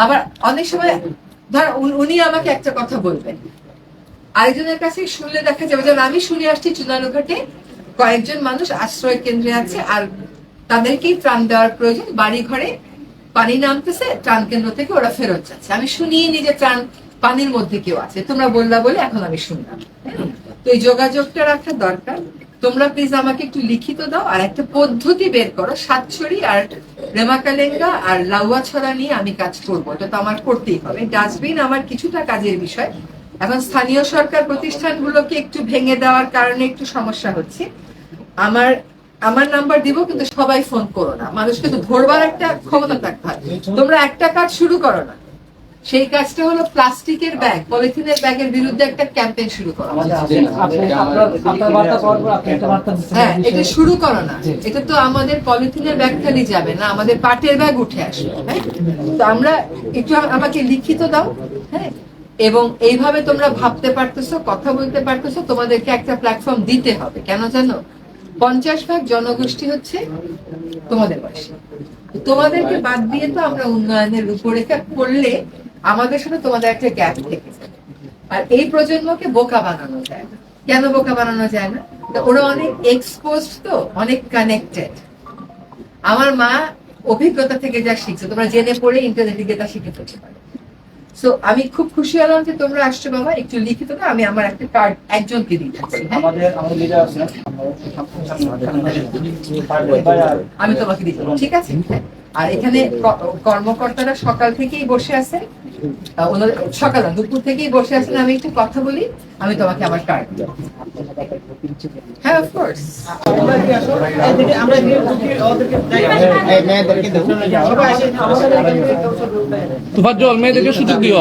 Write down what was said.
আবার অনেক সময় ধর উনি- আমাকে একটা কথা বলবেন। আরেকজনের কাছে শুনলে দেখা যাবে, যেমন আমি শুনে আসছি চুনারুঘাটে কয়েকজন মানুষ আশ্রয় কেন্দ্রে আছে আর তাদেরকেই ত্রাণ দেওয়ার প্রয়োজন। বাড়ি ঘরে পানি নামতেছে, ত্রাণ কেন্দ্র থেকে ওরা ফেরত যাচ্ছে। আমি শুনিয়ে নি যে ত্রাণ পানির মধ্যে কেউ আছে। তোমরা বললা বলে এখন আমি শুনলাম। তো এই যোগাযোগটা রাখা দরকার। তোমরা প্লিজ আমাকে একটু লিখিত দাও, আর একটা পদ্ধতি বের করো, সাতছড়ি আর রেমাকালেঙ্গা আর লাউয়া ছড়া নিয়ে আমি কাজ করব, এটা তো আমার করতেই হবে। ডাস্টবিন আমার কিছুটা কাজের বিষয়। এখন স্থানীয় সরকার প্রতিষ্ঠানগুলোকে একটু ভেঙে দেওয়ার কারণে একটু সমস্যা হচ্ছে। আমার আমার নাম্বার দিব, কিন্তু সবাই ফোন করো না। মানুষকে তো ধরবার একটা ক্ষমতা থাকতে হয় তোমরা একটা কাজ শুরু করো না। সেই কাজটা হলো প্লাস্টিকের ব্যাগ পলিথিনের ব্যাগের বিরুদ্ধে একটা ক্যাম্পেইন শুরু করো হ্যাঁ এটা শুরু করো না এটা তো আমাদের পলিথিনের ব্যাগ খালি যাবে না আমাদের পাটের ব্যাগ উঠে আসবে হ্যাঁ তো আমরা একটু আমাকে লিখিত দাও হ্যাঁ এবং এইভাবে তোমরা ভাবতে পারতেছো কথা বলতে পারতেছো তোমাদেরকে একটা প্ল্যাটফর্ম দিতে হবে কেন জানো পঞ্চাশ ভাগ জনগোষ্ঠী হচ্ছে তোমাদের বয়সী তোমাদেরকে বাদ দিয়ে তো আমরা উন্নয়নের রূপরেখা করলে আমাদের সাথে তোমাদের একটা গ্যাপ থেকে আর এই প্রজন্মকে বোকা বানানো যায় কেন বোকা বানানো যায় না? ওরা অনেক এক্সপোজ তো অনেক কানেক্টেড আমার মা অভিজ্ঞতা থেকে যা শিখছে তোমরা জেনে পড়ে ইন্টারনেটে গিয়ে তা শিখে ফেলতে পারো। সো আমি খুব খুশি হলাম যে তোমরা আসছো বাবা একটু লিখিত না আমি আমার একটা কার্ড একজনকে দিচ্ছি হ্যাঁ? আমি তোমাকে দিচ্ছি ঠিক আছে? আর এখানে কর্মকর্তারা সকাল থেকেই বসে আহ, ওনারা সকাল দুপুর থেকেই বসে আছেন, আমি একটু কথা বলি, আমি তোমাকে আবার কার্ড হ্যাঁ অফকোর্স মেয়েদেরকে সুযোগ দিও।